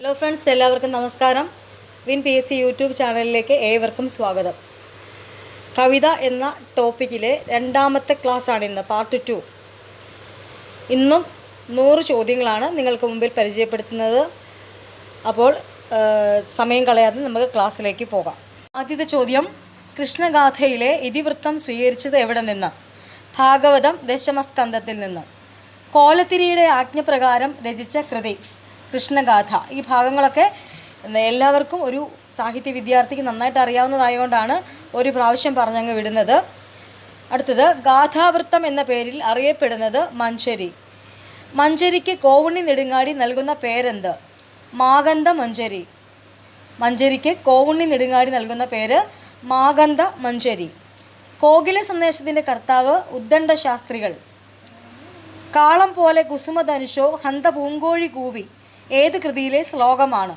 Hello friends എല്ലാവർക്കും നമസ്കാരം. Win P S C YouTube ചാനലിലേക്ക് ഏവർക്കും സ്വാഗതം. കവിത എന്ന ടോപ്പിക്കിലെ രണ്ടാമത്തെ ക്ലാസ്സാണ് ഇന്ന് പാർട്ട് ടു ഇന്നും നൂറ് ചോദ്യങ്ങളാണ് നിങ്ങൾക്ക് മുമ്പിൽ പരിചയപ്പെടുത്തുന്നത്. അപ്പോൾ സമയം കളയാതെ നമുക്ക് ക്ലാസ്സിലേക്ക് പോകാം. ആദ്യത്തെ ചോദ്യം കൃഷ്ണഗാഥയിലെ ഇതിവൃത്തം സ്വീകരിച്ചത് എവിടെ നിന്ന്? ഭാഗവതം ദശമസ്കന്ധത്തിൽ നിന്ന്. കോലത്തിരിയുടെ ആജ്ഞപ്രകാരം രചിച്ച കൃതി. കൃഷ്ണഗാഥ. ഈ ഭാഗങ്ങളൊക്കെ എല്ലാവർക്കും ഒരു സാഹിത്യ വിദ്യാർത്ഥിക്ക് നന്നായിട്ട് അറിയാവുന്നതായതുകൊണ്ടാണ് ഒരു പ്രാവശ്യം പറഞ്ഞങ്ങ് വിടുന്നത്. അടുത്തത് ഗാഥാവൃത്തം എന്ന പേരിൽ അറിയപ്പെടുന്നത് മഞ്ചരി. മഞ്ചരിക്ക് കോവണി നെടുങ്ങാടി നൽകുന്ന പേരെന്ത്? മാഗന്ധ മഞ്ചരി. മഞ്ചരിക്ക് കോവണി നെടുങ്ങാടി നൽകുന്ന പേര് മാഗന്ധ മഞ്ചരി. കോകില സന്ദേശത്തിന്റെ കർത്താവ് ഉദ്ദണ്ഡ ശാസ്ത്രികൾ കാളം പോലെ കുസുമധനുഷോ ഹന്ത പൂങ്കോഴി കൂവി. ഏത് കൃതിയിലെ ശ്ലോകമാണ്?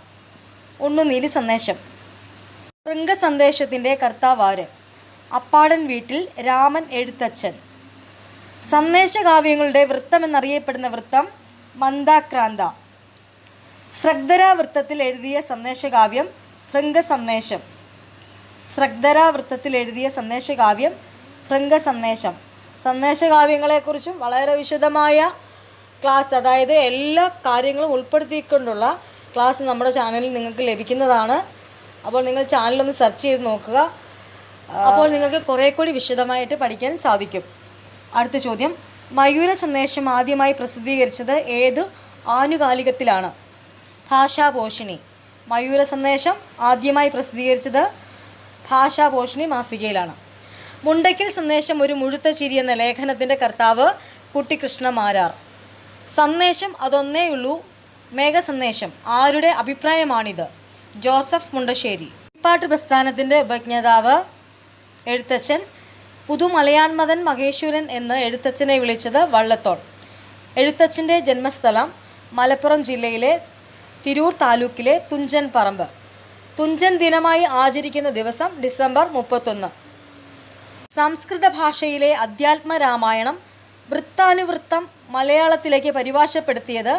ഉണ്ണുനീലി സന്ദേശം. ശൃംഗസന്ദേശത്തിന്റെ കർത്താവാര്. അപ്പാടൻ വീട്ടിൽ രാമൻ എഴുത്തച്ഛൻ. സന്ദേശകാവ്യങ്ങളുടെ വൃത്തം എന്നറിയപ്പെടുന്ന വൃത്തം മന്ദാക്രാന്ത. വൃത്തത്തിൽ എഴുതിയ സന്ദേശകാവ്യം ശ്രദ്ധര വൃത്തത്തിൽ എഴുതിയ സന്ദേശകാവ്യം ഭൃംഗസന്ദേശം. സന്ദേശകാവ്യങ്ങളെക്കുറിച്ചും വളരെ വിശദമായ ക്ലാസ് അതായത് എല്ലാ കാര്യങ്ങളും ഉൾപ്പെടുത്തിക്കൊണ്ടുള്ള ക്ലാസ് നമ്മുടെ ചാനലിൽ നിങ്ങൾക്ക് ലഭിക്കുന്നതാണ്. അപ്പോൾ നിങ്ങൾ ചാനലൊന്ന് സെർച്ച് ചെയ്ത് നോക്കുക. അപ്പോൾ നിങ്ങൾക്ക് കുറേ കൂടി വിശദമായിട്ട് പഠിക്കാൻ സാധിക്കും. അടുത്ത ചോദ്യം. മയൂര സന്ദേശം ആദ്യമായി പ്രസിദ്ധീകരിച്ചത് ഏത് ആനുകാലികത്തിലാണ്? ഭാഷാപോഷിണി. മയൂര സന്ദേശം ആദ്യമായി പ്രസിദ്ധീകരിച്ചത് ഭാഷാപോഷിണി മാസികയിലാണ്. മുണ്ടയ്ക്കൽ സന്ദേശം ഒരു മുഴുത്ത ചിരി എന്ന ലേഖനത്തിന്റെ കർത്താവ് കുട്ടിക്കൃഷ്ണ മാരാർ. സന്ദേശം അതൊന്നേ അതൊന്നേയുള്ളൂ മേഘസന്ദേശം ആരുടെ അഭിപ്രായമാണിത്? ജോസഫ് മുണ്ടശ്ശേരി. പാട്ട് പ്രസ്ഥാനത്തിന്റെ ഉപജ്ഞാതാവ് എഴുത്തച്ഛൻ പുതുമലയാൺമതൻ മഹേശ്വരൻ എന്ന് എഴുത്തച്ഛനെ വിളിച്ചത് വള്ളത്തോൾ. എഴുത്തച്ഛന്റെ ജന്മസ്ഥലം മലപ്പുറം ജില്ലയിലെ തിരൂർ താലൂക്കിലെ തുഞ്ചൻ പറമ്പ് തുഞ്ചൻ ദിനമായി ആചരിക്കുന്ന ദിവസം ഡിസംബർ മുപ്പത്തൊന്ന്. സംസ്കൃത ഭാഷയിലെ അധ്യാത്മ രാമായണം വൃത്താനുവൃത്തം മലയാളത്തിലേക്ക് പരിഭാഷപ്പെടുത്തിയത്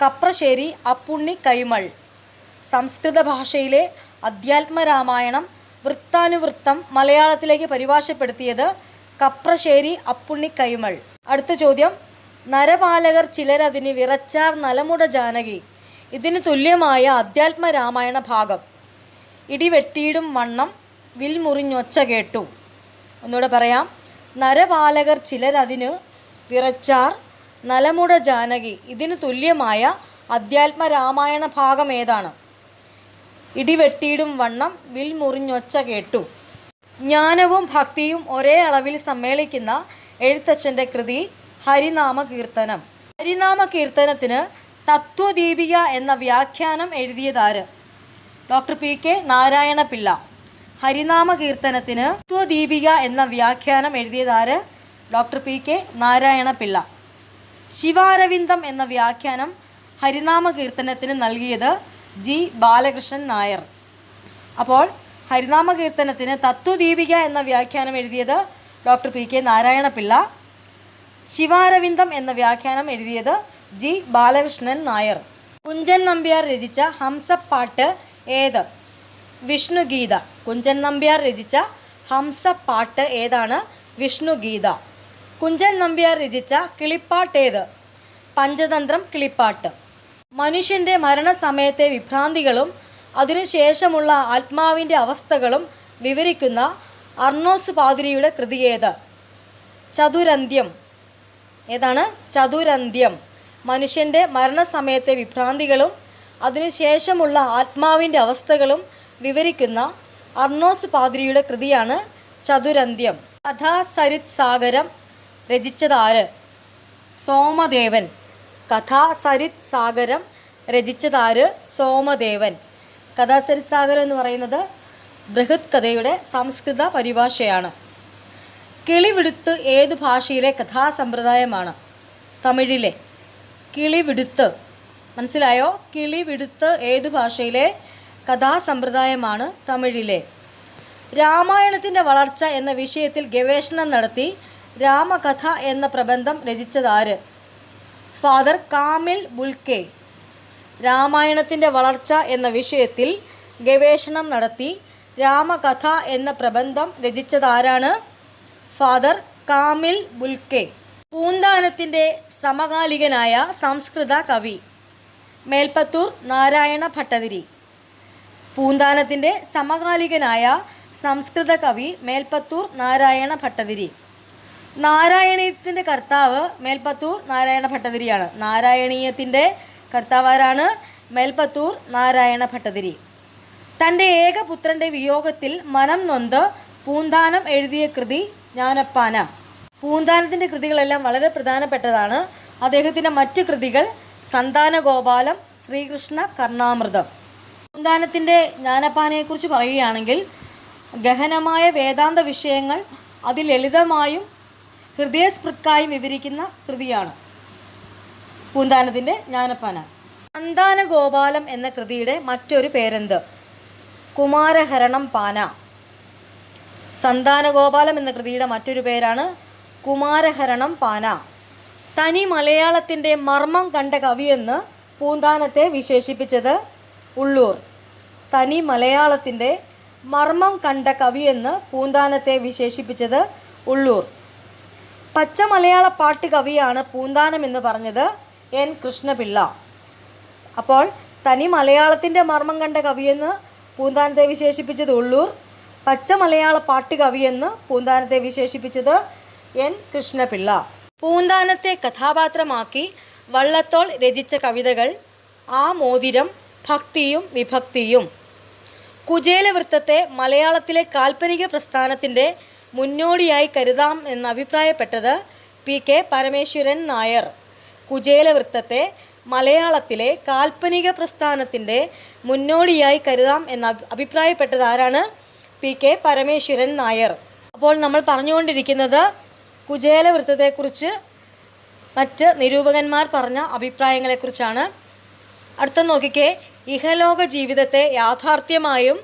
കപ്രശ്ശേരി അപ്പുണ്ണി കൈമൾ. സംസ്കൃത ഭാഷയിലെ അധ്യാത്മരാമായണം വൃത്താനുവൃത്തം മലയാളത്തിലേക്ക് പരിഭാഷപ്പെടുത്തിയത് കപ്രശ്ശേരി അപ്പുണ്ണി കൈമൾ. അടുത്ത ചോദ്യം. നരപാലകർ ചിലരതിന് വിറച്ചാർ നലമുട ജാനകി. ഇതിന് തുല്യമായ അധ്യാത്മരാമായണ ഭാഗം. ഇടിവെട്ടിയിടും വണ്ണം വിൽമുറിഞ്ഞൊച്ച കേട്ടു. ഒന്നുകൂടെ പറയാം. നരപാലകർ ചിലരതിന് വിറച്ചാർ നലമുട ജാനകി ഇതിനു തുല്യമായ അധ്യാത്മ രാമായണ ഭാഗം ഏതാണ്? ഇടിവെട്ടിയിടും വണ്ണം വിൽ മുറിഞ്ഞൊച്ച കേട്ടു. ജ്ഞാനവും ഭക്തിയും ഒരേ അളവിൽ സമ്മേളിക്കുന്ന എഴുത്തച്ഛന്റെ കൃതി ഹരിനാമ കീർത്തനം. ഹരിനാമ കീർത്തനത്തിന് തത്വദീപിക എന്ന വ്യാഖ്യാനം എഴുതിയതാര്? Doctor P K Narayana Pillai Harinama കീർത്തനത്തിന് Tattvadeepika എന്ന വ്യാഖ്യാനം എഴുതിയതാര്? Doctor P K Narayana Pillai Sivaravindam എന്ന വ്യാഖ്യാനം ഹരിനാമ കീർത്തനത്തിന് നൽകിയത് ജി ബാലകൃഷ്ണൻ നായർ. അപ്പോൾ ഹരിനാമ കീർത്തനത്തിന് തത്വദീപിക എന്ന വ്യാഖ്യാനം എഴുതിയത് doctor P K Narayana Pillai Sivaravindam എന്ന വ്യാഖ്യാനം എഴുതിയത് ജി ബാലകൃഷ്ണൻ നായർ. കുഞ്ചൻ നമ്പ്യാർ രചിച്ച ഹംസപ്പാട്ട് ഏത്? വിഷ്ണുഗീത. കുഞ്ചൻ നമ്പ്യാർ രചിച്ച ഹംസപ്പാട്ട് ഏതാണ്? വിഷ്ണുഗീത. കുഞ്ചൻ നമ്പ്യാർ രചിച്ച കിളിപ്പാട്ട് ഏത് പഞ്ചതന്ത്രം കിളിപ്പാട്ട്. മനുഷ്യന്റെ മരണസമയത്തെ വിഭ്രാന്തികളും അതിനുശേഷമുള്ള ആത്മാവിന്റെ അവസ്ഥകളും വിവരിക്കുന്ന അർണോസ് പാതിരിയുടെ കൃതി ഏത്? ചതുരന്ത്യം. ഏതാണ്? ചതുരന്ത്യം. മനുഷ്യന്റെ മരണസമയത്തെ വിഭ്രാന്തികളും അതിനുശേഷമുള്ള ആത്മാവിന്റെ അവസ്ഥകളും വിവരിക്കുന്ന അർണോസ് പാതിരിയുടെ കൃതിയാണ് ചതുരന്ത്യം. കഥാസരിത് സാഗരം രചിച്ചതാര്? സോമദേവൻ. കഥാസരിത് സാഗരം രചിച്ചതാര്? സോമദേവൻ. കഥാസരിത് സാഗരം എന്ന് പറയുന്നത് ബൃഹത് കഥയുടെ സംസ്കൃത പരിഭാഷയാണ്. കിളിവിടുത്ത് ഏത് ഭാഷയിലെ കഥാസമ്പ്രദായമാണ്? തമിഴിലെ. കിളിവിടുത്ത്. മനസ്സിലായോ? കിളിവിടുത്ത് ഏത് ഭാഷയിലെ കഥാസമ്പ്രദായമാണ് തമിഴിലെ. രാമായണത്തിന്റെ വളർച്ച എന്ന വിഷയത്തിൽ ഗവേഷണം നടത്തി രാമകഥ എന്ന പ്രബന്ധം രചിച്ചതാര്? Father Camille Bulcke. രാമായണത്തിന്റെ വളർച്ച എന്ന വിഷയത്തിൽ ഗവേഷണം നടത്തി രാമകഥ എന്ന പ്രബന്ധം രചിച്ചതാരാണ്? Father Camille Bulcke. പൂന്താനത്തിന്റെ സമകാലികനായ സംസ്കൃത കവി മേൽപ്പത്തൂർ നാരായണ ഭട്ടതിരി. പൂന്താനത്തിന്റെ സമകാലികനായ സംസ്കൃത കവി മേൽപ്പത്തൂർ നാരായണ ഭട്ടതിരി. നാരായണീയത്തിന്റെ കർത്താവ് മേൽപ്പത്തൂർ നാരായണ ഭട്ടതിരിയാണ്. നാരായണീയത്തിന്റെ കർത്താവാരാണ് മേൽപ്പത്തൂർ നാരായണ ഭട്ടതിരി. തന്റെ ഏകപുത്രന്റെ വിയോഗത്തിൽ മനം നൊന്ത് പൂന്താനം എഴുതിയ കൃതി ജ്ഞാനപ്പാന. പൂന്താനത്തിന്റെ കൃതികളെല്ലാം വളരെ പ്രധാനപ്പെട്ടതാണ്. അദ്ദേഹത്തിന്റെ മറ്റ് കൃതികൾ സന്താനഗോപാലം ശ്രീകൃഷ്ണ കർണാമൃതം. പൂന്താനത്തിന്റെ ജ്ഞാനപ്പാനയെക്കുറിച്ച് പറയുകയാണെങ്കിൽ ഗഹനമായ വേദാന്ത വിഷയങ്ങൾ അതിലളിതമായും ഹൃദയസ്പൃക്കായും വിവരിക്കുന്ന കൃതിയാണ്. പൂന്താനത്തിന്റെ ജ്ഞാനപ്പാന. നന്ദാന ഗോപാലം എന്ന കൃതിയുടെ മറ്റൊരു പേരെന്ത്? കുമാരഹരണം പാന. സന്താനഗോപാലം എന്ന കൃതിയുടെ മറ്റൊരു പേരാണ് കുമാരഹരണം പാന. തനി മലയാളത്തിന്റെ മർമ്മം കണ്ട കവിയെന്ന് പൂന്താനത്തെ വിശേഷിപ്പിച്ചത് ഉള്ളൂർ. തനി മലയാളത്തിന്റെ മർമ്മം കണ്ട കവിയെന്ന് പൂന്താനത്തെ വിശേഷിപ്പിച്ചത് ഉള്ളൂർ. പച്ച മലയാള പാട്ട് കവിയാണ് പൂന്താനം എന്ന് പറഞ്ഞത് എൻ കൃഷ്ണപിള്ള. അപ്പോൾ തനി മലയാളത്തിന്റെ മർമ്മം കണ്ട കവിയെന്ന് പൂന്താനത്തെ വിശേഷിപ്പിച്ചത് ഉള്ളൂർ പച്ച മലയാള പാട്ട് കവിയെന്ന് പൂന്താനത്തെ വിശേഷിപ്പിച്ചത് എൻ കൃഷ്ണപിള്ള. പൂന്താനത്തെ കഥാപാത്രമാക്കി വള്ളത്തോൾ രചിച്ച കവിതകൾ ആ മോതിരം ഭക്തിയും വിഭക്തിയും. കുചേലവൃത്തത്തെ മലയാളത്തിലെ കാൽപ്പനിക പ്രസ്ഥാനത്തിന്റെ മുന്നോടിയായി കരുതാം എന്ന് അഭിപ്രായപ്പെട്ടത് പി കെ പരമേശ്വരൻ നായർ. കുചേലവൃത്തത്തെ മലയാളത്തിലെ കാൽപ്പനിക പ്രസ്ഥാനത്തിന്റെ മുന്നോടിയായി കരുതാം എന്ന് അഭി- അഭിപ്രായപ്പെട്ടത് ആരാണ്? P K Parameswaran Nair. അപ്പോൾ നമ്മൾ പറഞ്ഞുകൊണ്ടിരിക്കുന്നത് കുചേലവൃത്തത്തെക്കുറിച്ച് മറ്റ് നിരൂപകന്മാർ പറഞ്ഞ അഭിപ്രായങ്ങളെക്കുറിച്ചാണ്. അടുത്ത നോക്കിക്കേ ഇഹലോക ജീവിതത്തെ യാഥാർത്ഥ്യമായും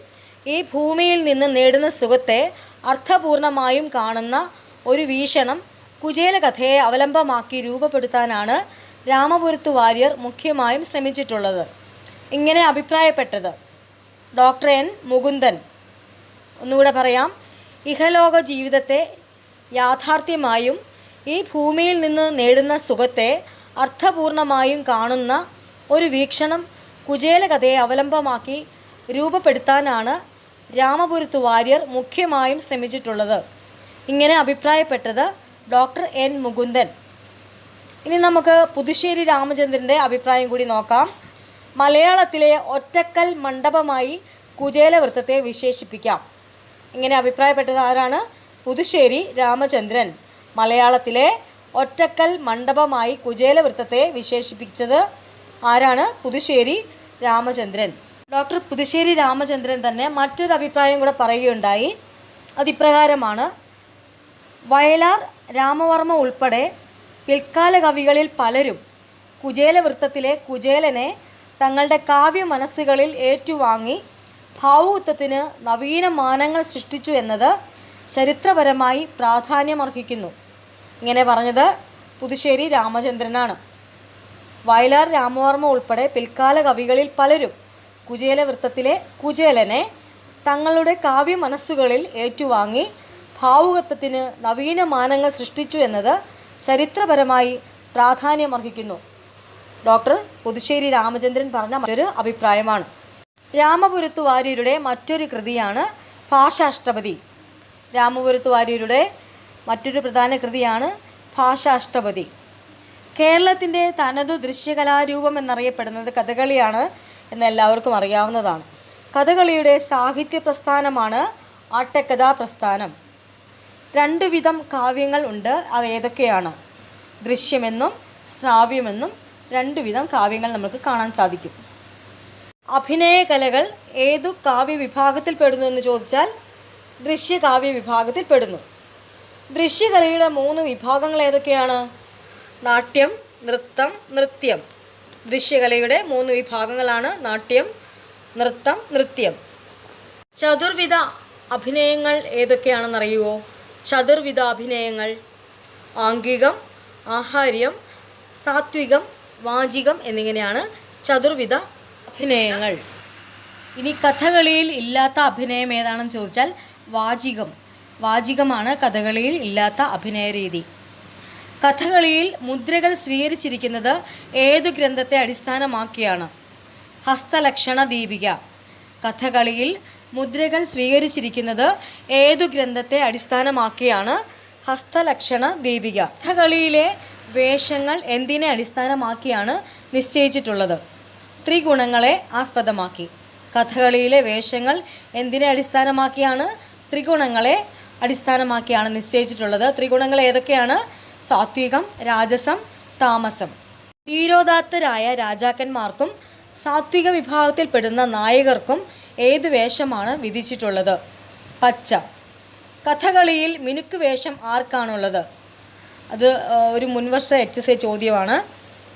ഈ ഭൂമിയിൽ നിന്ന് നേടുന്ന സുഖത്തെ അർത്ഥപൂർണമായും കാണുന്ന ഒരു വീക്ഷണം കുചേല കഥയെ അവലംബമാക്കി രൂപപ്പെടുത്താനാണ് രാമപുരത്ത് വാര്യർ മുഖ്യമായും ശ്രമിച്ചിട്ടുള്ളത്. ഇങ്ങനെ അഭിപ്രായപ്പെട്ടത്. Doctor N. മുകുന്ദൻ. ഒന്നുകൂടെ പറയാം. ഇഹലോക ജീവിതത്തെ യാഥാർത്ഥ്യമായും ഈ ഭൂമിയിൽ നിന്ന് നേടുന്ന സുഖത്തെ അർത്ഥപൂർണമായും കാണുന്ന ഒരു വീക്ഷണം കുചേല കഥയെ അവലംബമാക്കി രൂപപ്പെടുത്താനാണ് രാമപുരത്തു വാര്യർ മുഖ്യമായും ശ്രമിച്ചിട്ടുള്ളത്. ഇങ്ങനെ അഭിപ്രായപ്പെട്ടത് ഡോക്ടർ എൻ മുകുന്ദൻ. ഇനി നമുക്ക് പുതുശ്ശേരി രാമചന്ദ്രന്റെ അഭിപ്രായം കൂടി നോക്കാം. മലയാളത്തിലെ ഒറ്റക്കൽ മണ്ഡപമായി കുചേലവൃത്തത്തെ വിശേഷിപ്പിക്കാം. ഇങ്ങനെ അഭിപ്രായപ്പെട്ടത് ആരാണ്? പുതുശ്ശേരി രാമചന്ദ്രൻ. മലയാളത്തിലെ ഒറ്റക്കൽ മണ്ഡപമായി കുചേലവൃത്തത്തെ വിശേഷിപ്പിച്ചത് ആരാണ്? പുതുശ്ശേരി രാമചന്ദ്രൻ. ഡോക്ടർ പുതുശ്ശേരി രാമചന്ദ്രൻ തന്നെ മറ്റൊരു അഭിപ്രായം കൂടെ പറയുകയുണ്ടായി. അതിപ്രകാരമാണ് വയലാർ രാമവർമ്മ ഉൾപ്പെടെ പിൽക്കാല കവികളിൽ പലരും കുചേലവൃത്തത്തിലെ കുചേലനെ തങ്ങളുടെ കാവ്യ മനസ്സുകളിൽ ഏറ്റുവാങ്ങി ഭാവുത്വത്തിന് നവീന മാനങ്ങൾ സൃഷ്ടിച്ചു എന്നത് ചരിത്രപരമായി പ്രാധാന്യമർഹിക്കുന്നു. ഇങ്ങനെ പറഞ്ഞത് പുതുശ്ശേരി രാമചന്ദ്രനാണ്. വയലാർ രാമവർമ്മ ഉൾപ്പെടെ പിൽക്കാല കവികളിൽ പലരും കുചേലവൃത്തത്തിലെ കുചേലനെ തങ്ങളുടെ കാവ്യ മനസ്സുകളിൽ ഏറ്റുവാങ്ങി ഭാവുകത്വത്തിന് നവീന മാനങ്ങൾ സൃഷ്ടിച്ചു എന്നത് ചരിത്രപരമായി പ്രാധാന്യമർഹിക്കുന്നു. ഡോക്ടർ പുതുശ്ശേരി രാമചന്ദ്രൻ പറഞ്ഞ മറ്റൊരു അഭിപ്രായമാണ്. രാമപുരത്തു വാര്യരുടെ മറ്റൊരു കൃതിയാണ് ഭാഷാഷ്ടപതി. രാമപുരത്തു വാര്യരുടെ മറ്റൊരു പ്രധാന കൃതിയാണ് ഭാഷാഷ്ടപതി. കേരളത്തിന്റെ തനതു ദൃശ്യകലാരൂപം എന്നറിയപ്പെടുന്നത് കഥകളിയാണ് എന്ന് എല്ലാവർക്കും അറിയാവുന്നതാണ്. കഥകളിയുടെ സാഹിത്യ പ്രസ്ഥാനമാണ് ആട്ടക്കഥാ പ്രസ്ഥാനം. രണ്ട് വിധം കാവ്യങ്ങൾ ഉണ്ട് അവ ഏതൊക്കെയാണ്? ദൃശ്യമെന്നും ശ്രാവ്യമെന്നും രണ്ട് വിധം കാവ്യങ്ങൾ നമുക്ക് കാണാൻ സാധിക്കും. അഭിനയ കലകൾ ഏതു കാവ്യ വിഭാഗത്തിൽ പെടുന്നു എന്ന് ചോദിച്ചാൽ ദൃശ്യകാവ്യ വിഭാഗത്തിൽ പെടുന്നു. ദൃശ്യകലയുടെ മൂന്ന് വിഭാഗങ്ങൾ ഏതൊക്കെയാണ്? നാട്യം നൃത്തം നൃത്യം. ദൃശ്യകലയുടെ മൂന്ന് വിഭാഗങ്ങളാണ് നാട്യം നൃത്തം നൃത്യം. ചതുർവിധ അഭിനയങ്ങൾ ഏതൊക്കെയാണെന്നറിയുമോ ചതുർവിധ അഭിനയങ്ങൾ ആംഗികം ആഹാര്യം സാത്വികം വാചികം എന്നിങ്ങനെയാണ് ചതുർവിധ അഭിനയങ്ങൾ. ഇനി കഥകളിയിൽ ഇല്ലാത്ത അഭിനയം ഏതാണെന്ന് ചോദിച്ചാൽ വാചികം. വാചികമാണ് കഥകളിയിൽ ഇല്ലാത്ത അഭിനയ രീതി കഥകളിയിൽ മുദ്രകൾ സ്വീകരിച്ചിരിക്കുന്നത് ഏതു ഗ്രന്ഥത്തെ അടിസ്ഥാനമാക്കിയാണ്? ഹസ്തലക്ഷണ ദീപിക. കഥകളിയിൽ മുദ്രകൾ സ്വീകരിച്ചിരിക്കുന്നത് ഏതു ഗ്രന്ഥത്തെ അടിസ്ഥാനമാക്കിയാണ്? ഹസ്തലക്ഷണ ദീപിക. കഥകളിയിലെ വേഷങ്ങൾ എന്തിനെ അടിസ്ഥാനമാക്കിയാണ് നിശ്ചയിച്ചിട്ടുള്ളത്? ത്രിഗുണങ്ങളെ ആസ്പദമാക്കി. കഥകളിയിലെ വേഷങ്ങൾ എന്തിനെ അടിസ്ഥാനമാക്കിയാണ്? ത്രിഗുണങ്ങളെ അടിസ്ഥാനമാക്കിയാണ് നിശ്ചയിച്ചിട്ടുള്ളത്. ത്രിഗുണങ്ങൾ ഏതൊക്കെയാണ്? സാത്വികം രാജസം താമസം. ധീരോദാത്തരായ രാജാക്കന്മാർക്കും സാത്വിക വിഭാഗത്തിൽപ്പെടുന്ന നായകർക്കും ഏതു വേഷമാണ് വിധിച്ചിട്ടുള്ളത്? പച്ച. കഥകളിയിൽ മിനുക്ക് വേഷം ആർക്കാണുള്ളത്? അത് ഒരു മുൻവർഷ എച്ച് എസ് ചോദ്യമാണ്.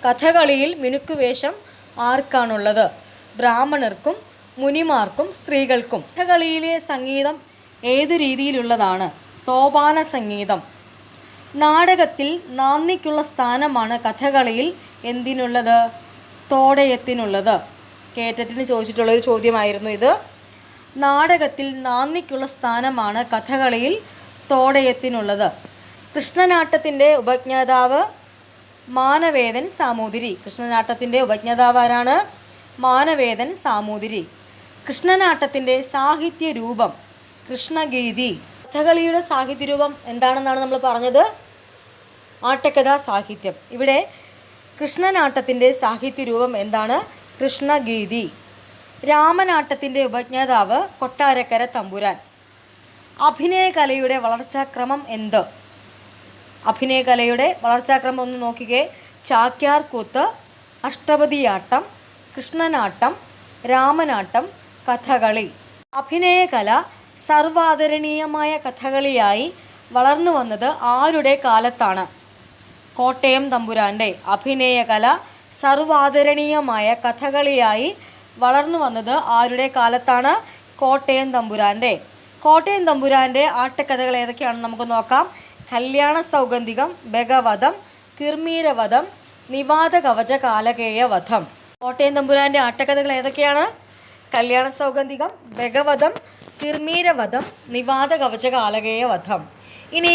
കഥകളിയിൽ മിനുക്ക് വേഷം ആർക്കാണുള്ളത്? ബ്രാഹ്മണർക്കും മുനിമാർക്കും സ്ത്രീകൾക്കും. കഥകളിയിലെ സംഗീതം ഏതു രീതിയിലുള്ളതാണ്? സോപാന സംഗീതം നാടകത്തിൽ നാന്ദിക്കുള്ള സ്ഥാനമാണ് കഥകളിയിൽ എന്തിനുള്ളത്? തോടയത്തിനുള്ളത്. കേറ്റത്തിന് ചോദിച്ചിട്ടുള്ള ഒരു ചോദ്യമായിരുന്നു ഇത്. നാടകത്തിൽ നാന്ദിക്കുള്ള സ്ഥാനമാണ് കഥകളിയിൽ തോടയത്തിനുള്ളത്. കൃഷ്ണനാട്ടത്തിന്റെ ഉപജ്ഞാതാവ് മാനവേദൻ സാമൂതിരി. കൃഷ്ണനാട്ടത്തിന്റെ ഉപജ്ഞാതാവ് ആരാണ്? മാനവേദൻ സാമൂതിരി. കൃഷ്ണനാട്ടത്തിന്റെ സാഹിത്യ രൂപം കൃഷ്ണഗീതി. കഥകളിയുടെ സാഹിത്യ രൂപം എന്താണെന്നാണ് നമ്മൾ പറഞ്ഞത്? ആട്ടക്കഥാ സാഹിത്യം. ഇവിടെ കൃഷ്ണനാട്ടത്തിന്റെ സാഹിത്യ രൂപം എന്താണ്? കൃഷ്ണഗീതി. രാമനാട്ടത്തിന്റെ ഉപജ്ഞാതാവ് കൊട്ടാരക്കര തമ്പുരാൻ. അഭിനയകലയുടെ വളർച്ചാക്രമം എന്ത്? അഭിനയകലയുടെ വളർച്ചാക്രമം ഒന്ന് നോക്കിക്കേ. ചാക്യാർ കൂത്ത് അഷ്ടപതിയാട്ടം കൃഷ്ണനാട്ടം രാമനാട്ടം കഥകളി. അഭിനയകല സർവാദരണീയമായ കഥകളിയായി വളർന്നു വന്നത് ആരുടെ കാലത്താണ്? കോട്ടയം തമ്പുരാന്റെ അഭിനയകല സർവാദരണീയമായ കഥകളിയായി വളർന്നു വന്നത് ആരുടെ കാലത്താണ്? കോട്ടയം തമ്പുരാന്റെ കോട്ടയം തമ്പുരാന്റെ ആട്ടക്കഥകൾ ഏതൊക്കെയാണെന്ന് നമുക്ക് നോക്കാം. കല്യാണ സൗഗന്ധികം ബഗവധം കിർമീരവധം നിവാദ കവച കാലകേയ വധം. കോട്ടയം തമ്പുരാന്റെ ആട്ടക്കഥകൾ ഏതൊക്കെയാണ്? കല്യാണ സൗഗന്ധികം ബഗവധം കിർമീരവധം നിവാദ കവച കാലകേയ വധം. ഇനി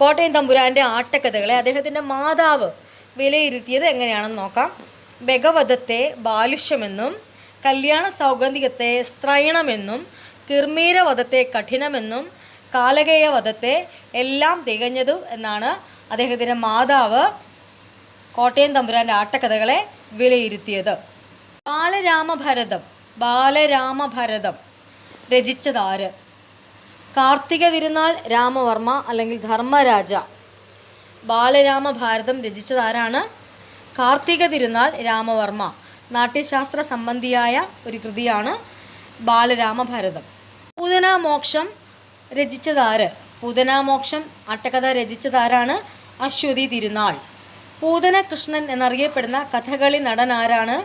കോട്ടയം തമ്പുരാന്റെ ആട്ടക്കഥകളെ അദ്ദേഹത്തിന്റെ മാതാവ് വിലയിരുത്തിയത് എങ്ങനെയാണെന്ന് നോക്കാം. ഭഗവതത്തെ ബാലുഷ്യമെന്നും കല്യാണ സൗഗന്ധികത്തെ സ്ത്രൈണമെന്നും കിർമീരവധത്തെ കഠിനമെന്നും കാലകേയ വധത്തെ എല്ലാം തികഞ്ഞതും എന്നാണ് അദ്ദേഹത്തിന്റെ മാതാവ് കോട്ടയം തമ്പുരാന്റെ ആട്ടക്കഥകളെ വിലയിരുത്തിയത്. ബാലരാമഭരതം ബാലരാമഭരതം രചിച്ചതാര്? കാർത്തിക തിരുനാൾ രാമവർമ്മ അല്ലെങ്കിൽ ധർമ്മരാജ. ബാലരാമ ഭാരതം രചിച്ചതാരാണ് കാർത്തിക തിരുനാൾ രാമവർമ്മ. നാട്യശാസ്ത്ര സംബന്ധിയായ ഒരു കൃതിയാണ് ബാലരാമഭാരതം പൂതനാമോക്ഷം രചിച്ചതാര് പൂതനാമോക്ഷം അട്ടകഥ രചിച്ചതാരാണ് അശ്വതി തിരുനാൾ. പൂതന കൃഷ്ണൻ എന്നറിയപ്പെടുന്ന കഥകളി നടൻ ആരാണ്?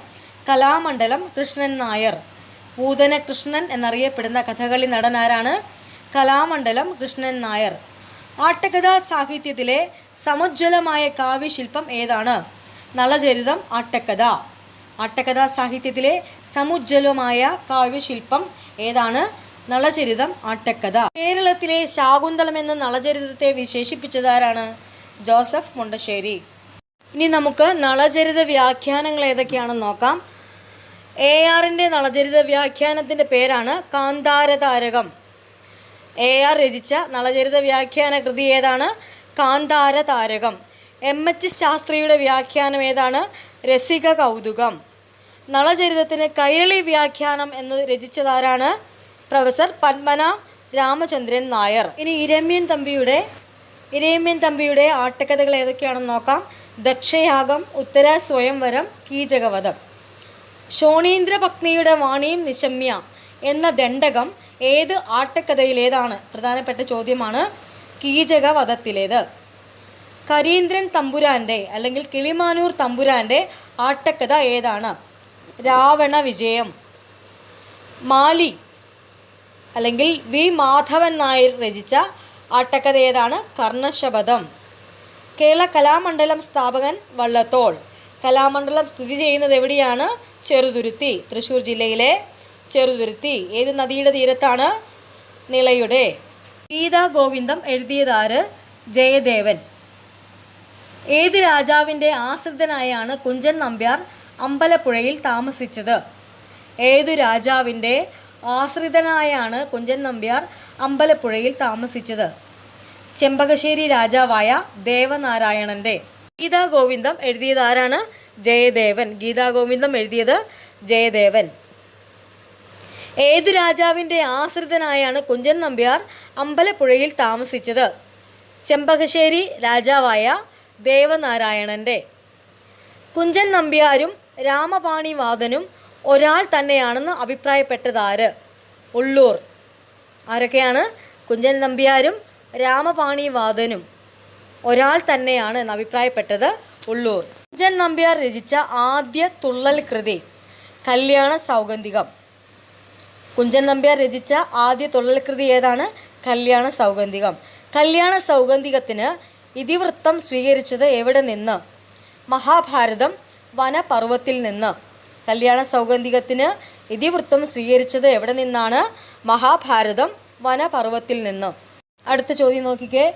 കലാമണ്ഡലം കൃഷ്ണൻ നായർ. പൂതന കൃഷ്ണൻ എന്നറിയപ്പെടുന്ന കഥകളി നടൻ ആരാണ്? കലാമണ്ഡലം കൃഷ്ണൻ നായർ. ആട്ടക്കഥാ സാഹിത്യത്തിലെ സമുജ്വലമായ കാവ്യശില്പം ഏതാണ്? നളചരിതം ആട്ടക്കഥ ആട്ടക്കഥാ സാഹിത്യത്തിലെ സമുജ്വലമായ കാവ്യശില്പം ഏതാണ്? നളചരിതം ആട്ടക്കഥ കേരളത്തിലെ ശാകുന്തളം എന്ന നളചരിതത്തെ വിശേഷിപ്പിച്ചത് ആരാണ്? ജോസഫ് മുണ്ടശ്ശേരി. ഇനി നമുക്ക് നളചരിത വ്യാഖ്യാനങ്ങൾ ഏതൊക്കെയാണെന്ന് നോക്കാം. എ ആറിന്റെ നളചരിത വ്യാഖ്യാനത്തിന്റെ പേരാണ് കാന്താരതാരകം. എ ആർ രചിച്ച നളചരിത വ്യാഖ്യാന കൃതി ഏതാണ്? കാന്താര താരകം എം എച്ച് ശാസ്ത്രിയുടെ വ്യാഖ്യാനം ഏതാണ്? രസിക കൗതുകം നളചരിതത്തിന് കൈരളി വ്യാഖ്യാനം എന്ന് രചിച്ചതാരാണ്? പ്രൊഫസർ പത്മന രാമചന്ദ്രൻ നായർ. ഇനി ഇരമ്യൻ തമ്പിയുടെ ഇരമ്യൻ തമ്പിയുടെ ആട്ടക്കഥകൾ ഏതൊക്കെയാണെന്ന് നോക്കാം. ദക്ഷയാഗം ഉത്തര സ്വയംവരം കീചകവധം. ശോണീന്ദ്ര പത്നിയുടെ വാണിയും നിശമ്യ എന്ന ദണ്ഡകം ഏത് ആട്ടക്കഥയിലേതാണ് പ്രധാനപ്പെട്ട ചോദ്യമാണ് കീചക വധത്തിലേത് കരീന്ദ്രൻ തമ്പുരാന്റെ അല്ലെങ്കിൽ കിളിമാനൂർ തമ്പുരാന്റെ ആട്ടക്കഥ ഏതാണ്? രാവണ വിജയം മാലി അല്ലെങ്കിൽ വി മാധവൻ നായർ രചിച്ച ആട്ടക്കഥ ഏതാണ്? കർണശപഥം. കേരള കലാമണ്ഡലം സ്ഥാപകൻ വള്ളത്തോൾ. കലാമണ്ഡലം സ്ഥിതി ചെയ്യുന്നത് എവിടെയാണ്? ചെറുതുരുത്തി തൃശ്ശൂർ ജില്ലയിലെ ചെറുതുരുത്തി. ഏത് നദിയുടെ തീരത്താണ്? നിളയുടെ. ഗീതാ ഗോവിന്ദം എഴുതിയതാര് ജയദേവൻ. ഏത് രാജാവിന്റെ ആശ്രിതനായാണ് കുഞ്ചൻ നമ്പ്യാർ അമ്പലപ്പുഴയിൽ താമസിച്ചത്? ഏതു രാജാവിന്റെ ആശ്രിതനായാണ് കുഞ്ചൻ നമ്പ്യാർ അമ്പലപ്പുഴയിൽ താമസിച്ചത്? ചെമ്പകശ്ശേരി രാജാവായ ദേവനാരായണന്റെ ഗീതാ ഗോവിന്ദം എഴുതിയത് ആരാണ്? ജയദേവൻ. ഗീതാ ഗോവിന്ദം എഴുതിയത് ജയദേവൻ. ഏതു രാജാവിന്റെ ആശ്രിതനായാണ് കുഞ്ചൻ നമ്പ്യാർ അമ്പലപ്പുഴയിൽ താമസിച്ചത്? ചെമ്പകശ്ശേരി രാജാവായ ദേവനാരായണന്റെ. കുഞ്ചൻ നമ്പ്യാരും രാമപാണിവാദനും ഒരാൾ തന്നെയാണെന്ന് അഭിപ്രായപ്പെട്ടതാര്? ഉള്ളൂർ. ആരൊക്കെയാണ്? കുഞ്ചൻ നമ്പ്യാരും രാമപാണിവാദനും ഒരാൾ തന്നെയാണ് എന്ന് അഭിപ്രായപ്പെട്ടത് ഉള്ളൂർ. കുഞ്ചൻ നമ്പ്യാർ രചിച്ച ആദ്യ തുള്ളൽ കൃതി കല്യാണ സൗഗന്ധികം. കുഞ്ചൻ നമ്പ്യാർ രചിച്ച ആദ്യ തുള്ളൽകൃതി ഏതാണ്? കല്യാണ സൗഗന്ധികം. കല്യാണ സൗഗന്ധികത്തിന് ഇതിവൃത്തം സ്വീകരിച്ചത് എവിടെ നിന്ന്? മഹാഭാരതം വനപർവത്തിൽ നിന്ന്. കല്യാണ സൗഗന്ധികത്തിന് ഇതിവൃത്തം സ്വീകരിച്ചത് എവിടെ നിന്നാണ്? മഹാഭാരതം വനപർവത്തിൽ നിന്ന്. അടുത്ത ചോദ്യം നോക്കിക്കേ.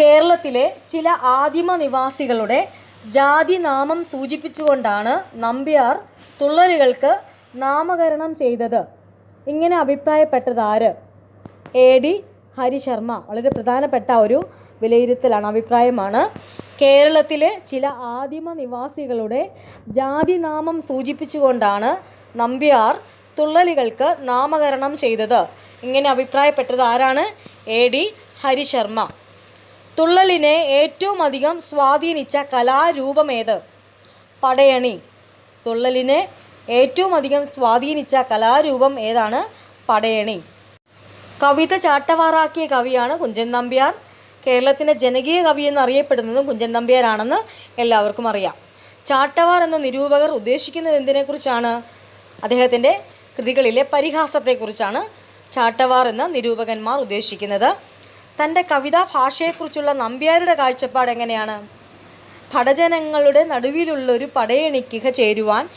കേരളത്തിലെ ചില ആദിമ നിവാസികളുടെ ജാതി നാമം സൂചിപ്പിച്ചുകൊണ്ടാണ് നമ്പ്യാർ തുള്ളലുകൾക്ക് നാമകരണം ചെയ്തത്. ഇങ്ങനെ അഭിപ്രായപ്പെട്ടത് ആര്? എ ഡി ഹരിശർമ്മ വളരെ പ്രധാനപ്പെട്ട ഒരു വിലയിരുത്തലാണ് അഭിപ്രായമാണ്. കേരളത്തിലെ ചില ആദിമ നിവാസികളുടെ ജാതി നാമം സൂചിപ്പിച്ചുകൊണ്ടാണ് നമ്പ്യാർ തുള്ളലുകൾക്ക് നാമകരണം ചെയ്തത്. ഇങ്ങനെ അഭിപ്രായപ്പെട്ടത് ആരാണ്? എ ഡി ഹരിശർമ്മ തുള്ളലിനെ ഏറ്റവും അധികം സ്വാധീനിച്ച കലാരൂപമേത്? പടയണി. തുള്ളലിനെ ഏറ്റവും അധികം സ്വാധീനിച്ച കലാരൂപം ഏതാണ്? പടയണി. കവിത ചാട്ടവാറാക്കിയ കവിയാണ് കുഞ്ചൻ നമ്പ്യാർ. കേരളത്തിന്റെ ജനകീയ കവി എന്നറിയപ്പെടുന്നതും കുഞ്ചൻ നമ്പ്യാരാണെന്ന് എല്ലാവർക്കും അറിയാം. ചാട്ടവാർ എന്ന നിരൂപകർ ഉദ്ദേശിക്കുന്നത് എന്തിനെക്കുറിച്ചാണ്? അദ്ദേഹത്തിന്റെ കൃതികളിലെ പരിഹാസത്തെക്കുറിച്ചാണ് ചാട്ടവാർ എന്ന നിരൂപകന്മാർ ഉദ്ദേശിക്കുന്നത്. തന്റെ കവിതാ ഭാഷയെക്കുറിച്ചുള്ള നമ്പ്യാരുടെ കാഴ്ചപ്പാട് എങ്ങനെയാണ്? ഭടജനങ്ങളുടെ നടുവിലുള്ളൊരു പടയണിക്കുക ചേരുവാൻ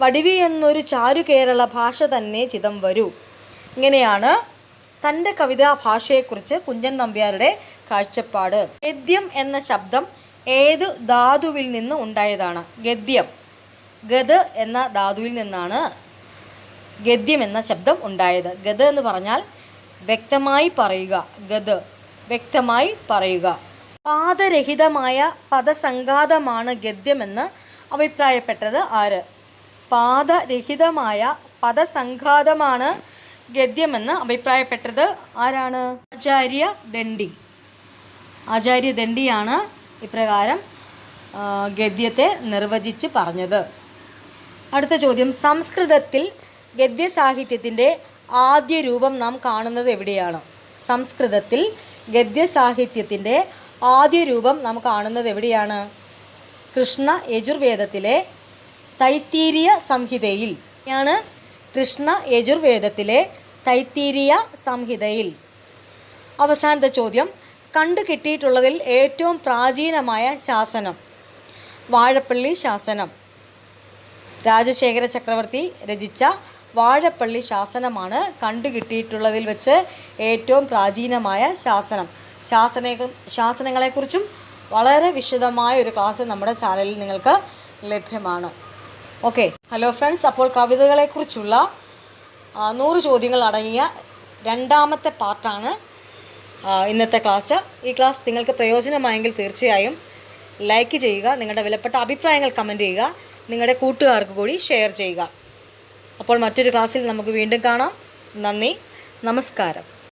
വടിവി എന്നൊരു ചാരു കേരള ഭാഷ തന്നെ ചിതം വരൂ. ഇങ്ങനെയാണ് തന്റെ കവിതാ ഭാഷയെക്കുറിച്ച് കുഞ്ചൻ നമ്പ്യാരുടെ കാഴ്ചപ്പാട്. ഗദ്യം എന്ന ശബ്ദം ഏത് ധാതുവിൽ നിന്ന് ഉണ്ടായതാണ്? ഗദ്യം. ഗത് എന്ന ധാതുവിൽ നിന്നാണ് ഗദ്യം എന്ന ശബ്ദം ഉണ്ടായത്. ഗത് എന്ന് പറഞ്ഞാൽ വ്യക്തമായി പറയുക. ഗത് വ്യക്തമായി പറയുക. പാദരഹിതമായ പദസംഘാതമാണ് ഗദ്യമെന്ന് അഭിപ്രായപ്പെട്ടത് ആര്? പാദരഹിതമായ പദസംഘാതമാണ് ഗദ്യമെന്ന് അഭിപ്രായപ്പെട്ടത്. ആരാണ്? ആചാര്യ ദണ്ഡി. ആചാര്യ ദണ്ഡിയാണ് ഇപ്രകാരം ഗദ്യത്തെ നിർവചിച്ച് പറഞ്ഞത്. അടുത്ത ചോദ്യം. സംസ്കൃതത്തിൽ ഗദ്യസാഹിത്യത്തിന്റെ ആദ്യ രൂപം നാം കാണുന്നത് എവിടെയാണ്? സംസ്കൃതത്തിൽ ഗദ്യസാഹിത്യത്തിന്റെ ആദ്യ രൂപം നാം കാണുന്നത് എവിടെയാണ്? കൃഷ്ണ യജുർവേദത്തിലെ തൈത്തീരിയ സംഹിതയിൽ ആണ് കൃഷ്ണ യജുർവേദത്തിലെ തൈത്തീരിയ സംഹിതയിൽ. അവസാനത്തെ ചോദ്യം കണ്ടു കിട്ടിയിട്ടുള്ളതിൽ ഏറ്റവും പ്രാചീനമായ ശാസനം. വാഴപ്പള്ളി ശാസനം. രാജശേഖര ചക്രവർത്തി രചിച്ച വാഴപ്പള്ളി ശാസനമാണ് കണ്ടുകിട്ടിയിട്ടുള്ളതിൽ വെച്ച് ഏറ്റവും പ്രാചീനമായ ശാസനം. ശാസന ശാസനങ്ങളെക്കുറിച്ചും വളരെ വിശദമായ ഒരു ക്ലാസ് നമ്മുടെ ചാനലിൽ നിങ്ങൾക്ക് ലഭ്യമാണ്. ഓക്കെ ഹലോ ഫ്രണ്ട്സ് അപ്പോൾ കവിതകളെക്കുറിച്ചുള്ള നൂറ് ചോദ്യങ്ങൾ അടങ്ങിയ രണ്ടാമത്തെ പാർട്ടാണ് ഇന്നത്തെ ക്ലാസ്. ഈ ക്ലാസ് നിങ്ങൾക്ക് പ്രയോജനമായെങ്കിൽ തീർച്ചയായും ലൈക്ക് ചെയ്യുക നിങ്ങളുടെ വിലപ്പെട്ട അഭിപ്രായങ്ങൾ കമന്റ് ചെയ്യുക നിങ്ങളുടെ കൂട്ടുകാർക്ക് കൂടി ഷെയർ ചെയ്യുക. അപ്പോൾ മറ്റൊരു ക്ലാസ്സിൽ നമുക്ക് വീണ്ടും കാണാം. നന്ദി. നമസ്കാരം.